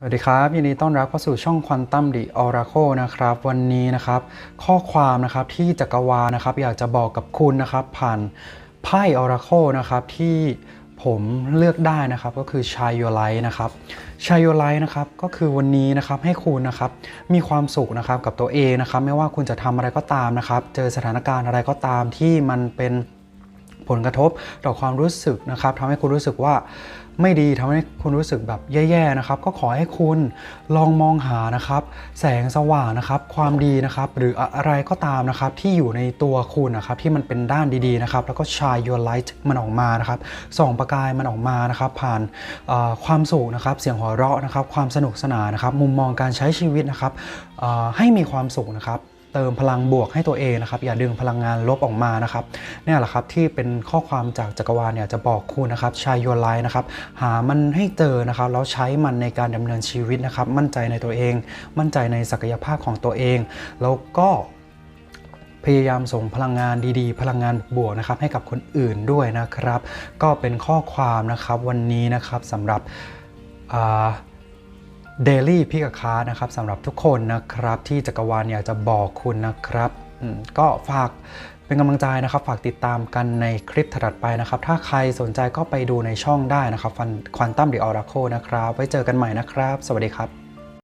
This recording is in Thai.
สวัสดีครับยินดีต้อนรับเข้าสู่ช่อง Quantum The Oracle นะครับ วันนี้นะครับ ข้อความนะครับที่จักรวาลนะครับ อยากจะบอกกับคุณนะครับ ผ่านไพ่ Oracle นะครับ ที่ผมเลือกได้นะครับก็คือ Shine Your Light นะครับ Shine Your Light นะครับก็คือวันนี้นะครับให้คุณนะครับมีความสุขนะครับกับตัวเองนะครับ ไม่ว่าคุณจะทำอะไรก็ตามนะครับ เจอสถานการณ์อะไรก็ตามที่มันเป็น ผลกระทบต่อความรู้สึกนะครับทำให้คุณรู้สึกว่าไม่ดีทำให้คุณรู้สึกแบบแย่ๆนะครับ ก็ขอให้คุณลองมองหานะครับ แสงสว่างนะครับ ความดีนะครับ หรืออะไรก็ตามนะครับ ที่อยู่ในตัวคุณนะครับ ที่มันเป็นด้านดีๆนะครับ แล้วก็ shine your light มันออกมานะครับส่องประกายมันออกมานะครับ ผ่านความสุขนะครับ เสียงหัวเราะนะครับ ความสนุกสนานนะครับ มุมมองการใช้ชีวิตนะครับให้มีความสุขนะครับ เติมพลังบวกให้ตัวเองนะครับ อย่าดึงพลังงานลบออกมานะครับเนี่ยแหละครับที่เป็นข้อความจากจักรวาลเนี่ยจะบอกคุณนะครับชายโยไลนะครับหามันให้เจอนะครับแล้วใช้มันในการดำเนินชีวิตนะครับ มั่นใจในตัวเอง มั่นใจในศักยภาพของตัวเอง แล้วก็พยายามส่งพลังงานดีๆ พลังงานบวกนะครับ ให้กับคนอื่นด้วยนะครับ ก็เป็นข้อความนะครับวันนี้นะครับสำหรับอ่า เดลี่พี่กค้านะครับสำหรับทุกคนนะครับที่จักรวาลอยากจะบอกคุณนะครับก็ฝากเป็นกำลังใจนะครับ ฝากติดตามกันในคลิปถัดไปนะครับ ถ้าใครสนใจก็ไปดูในช่องได้นะครับฟันควอนตัมเดอะออราโคนะครับ ไว้เจอกันใหม่นะครับ สวัสดีครับ